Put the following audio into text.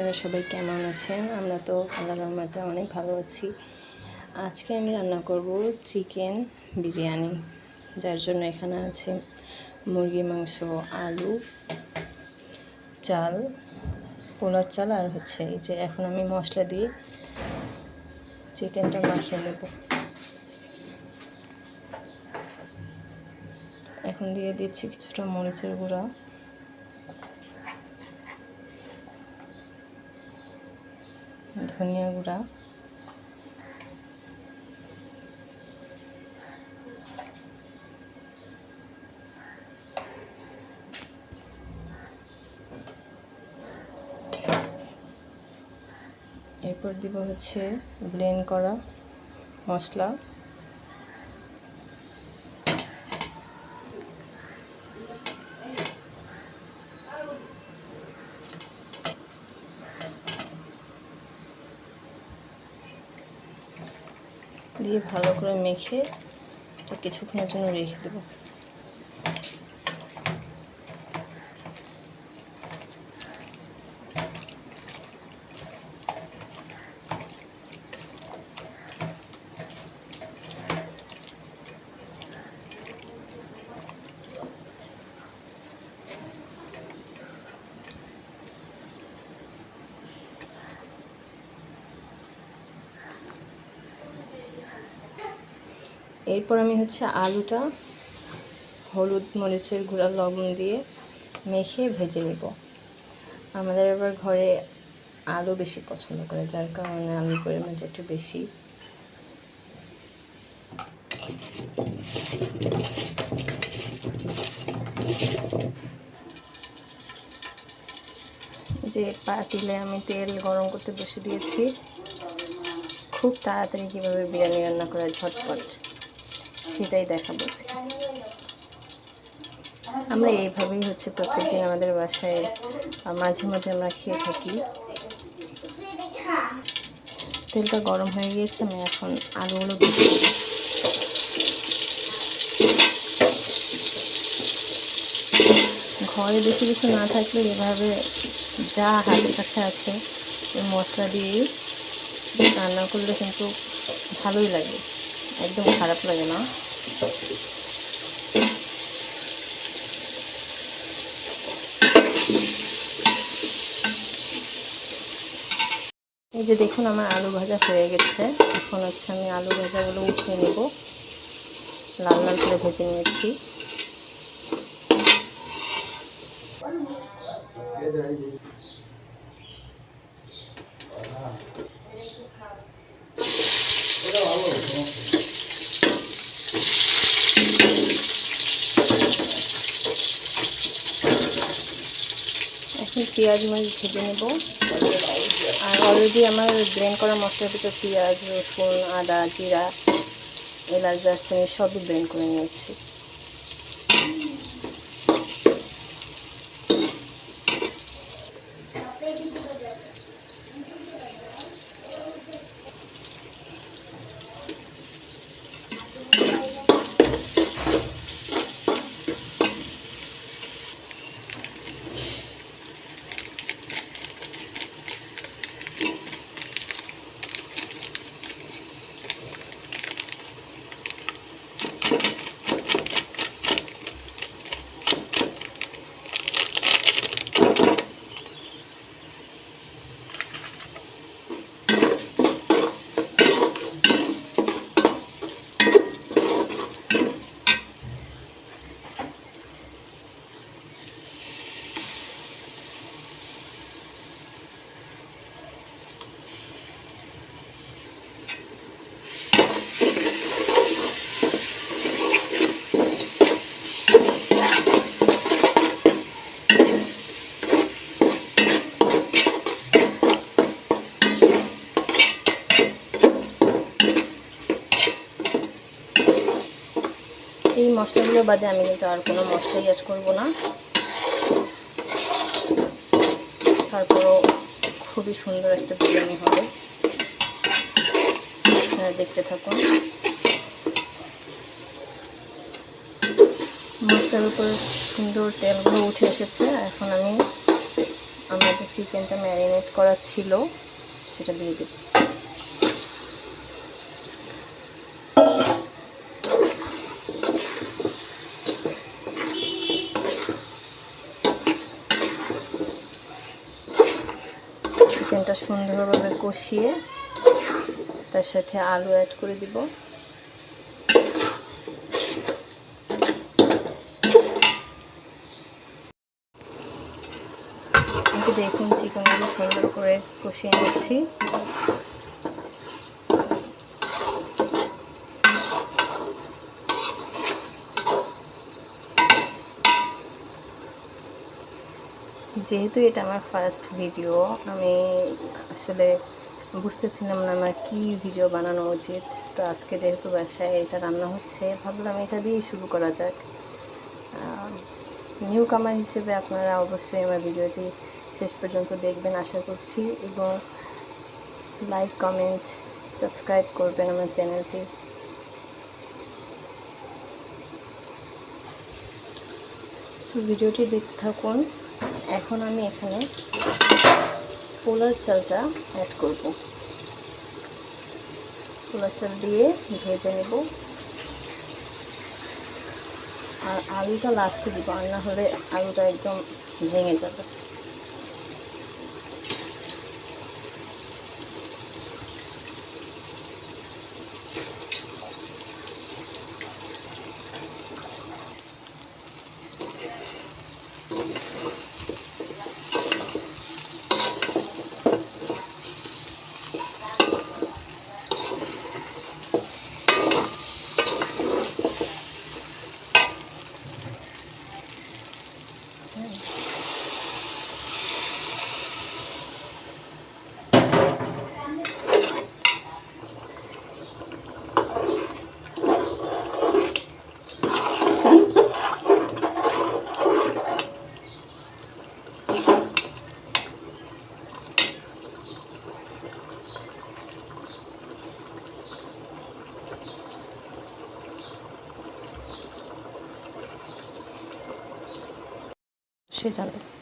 আপনারা সবাই কেমন আছেন? আমরা তো আল্লাহ রহমতে অনেক ভালো আছি। আজকে আমি রান্না করব চিকেন বিরিয়ানি, যার জন্য এখানে আছে মুরগি মাংস, আলু, চাল পোলার চাল, আর হচ্ছে এই যে এখন আমি মশলা দিয়ে চিকেনটা মাখিয়ে নেব। এখন দিয়ে দিচ্ছি কিছুটা মরিচের গুঁড়া। ধনিয়া গুঁড়া। এরপর দিব হচ্ছে ব্লেন্ড করা মশলা। দিয়ে ভালো করে মেখে কিছুক্ষণের জন্য রেখে দেবো। এরপর আমি হচ্ছে আলুটা, হলুদ মরিচের গুঁড়া, লবণ দিয়ে মেখে ভেজে নেব। আমাদের আবার ঘরে আলু বেশি পছন্দ করে, যার কারণে আলুর পরিমাণটা একটু বেশি। যে পাতিলে আমি তেল গরম করতে বসে দিয়েছি, খুব তাড়াতাড়ি কীভাবে বিরিয়ানি রান্না করা ঝটপট। সেটাই দেখাবো আমরা এইভাবেই হচ্ছে প্রত্যেকদিন আমাদের বাসায় মাঝে মাঝে আমরা খেয়ে থাকি। তেলটা গরম হয়ে গিয়েছে, আমি এখন আলুগুলো দিয়ে ঘরে বেশি কিছু না থাকলে এভাবে যা হাতের কাছে আছে মশলা দিয়েই রান্না করলে কিন্তু ভালোই লাগে, একদম খারাপ লাগে না। এই যে দেখুন, আমার আলু ভাজা হয়ে গেছে। এখন হচ্ছে আমি আলু ভাজাগুলো উঠিয়ে নেব। লাল লাল করে ভেজে নিয়েছি। পেঁয়াজ মরিচ ভেজে নেব। আর অলরেডি আমার ব্রেন করা মশলার ভিতরে পেঁয়াজ, রসুন, আদা, জিরা, এলাচ, দারচিনি সবই ব্লেন্ড করে নিয়েছি এই মশলাগুলো বাদে আমি কিন্তু আর কোনো মশলাই অ্যাড করব না। তারপরও খুবই সুন্দর একটা বিরিয়ানি হবে। আপনারা দেখতে থাকুন। মশলার উপর সুন্দর তেলগুলো উঠে এসেছে। এখন আমি, আমার যে চিকেনটা ম্যারিনেট করা ছিল, সেটা দিয়ে দেব চিকেনটা সুন্দরভাবে কষিয়ে তার সাথে আলু অ্যাড করে দিব। দেখুন চিকেনগুলো সুন্দর করে কষিয়ে নিচ্ছি। যেহেতু এটা আমার ফার্স্ট ভিডিও আমি আসলে বুঝতেছিলাম না আমার কী ভিডিও বানানো উচিত। তো আজকে যেহেতু বাসায় এটা রান্না হচ্ছে, ভাবলাম এটা দিয়েই শুরু করা যাক। নিউ কামার হিসেবে আপনারা অবশ্যই আমার ভিডিওটি শেষ পর্যন্ত দেখবেন, আশা করছি। এবং লাইক কমেন্ট সাবস্ক্রাইব করবেন আমার চ্যানেলটি। সো ভিডিওটি দেখতে থাকুন। এখন আমি এখানে পোলার চালটা অ্যাড করব। পোলার চাল দিয়ে ভেজে নেব। আর আলুটা লাস্টে দিব, আর না হলে আলুটা একদম ভেঙে যাবে। সে জানবে।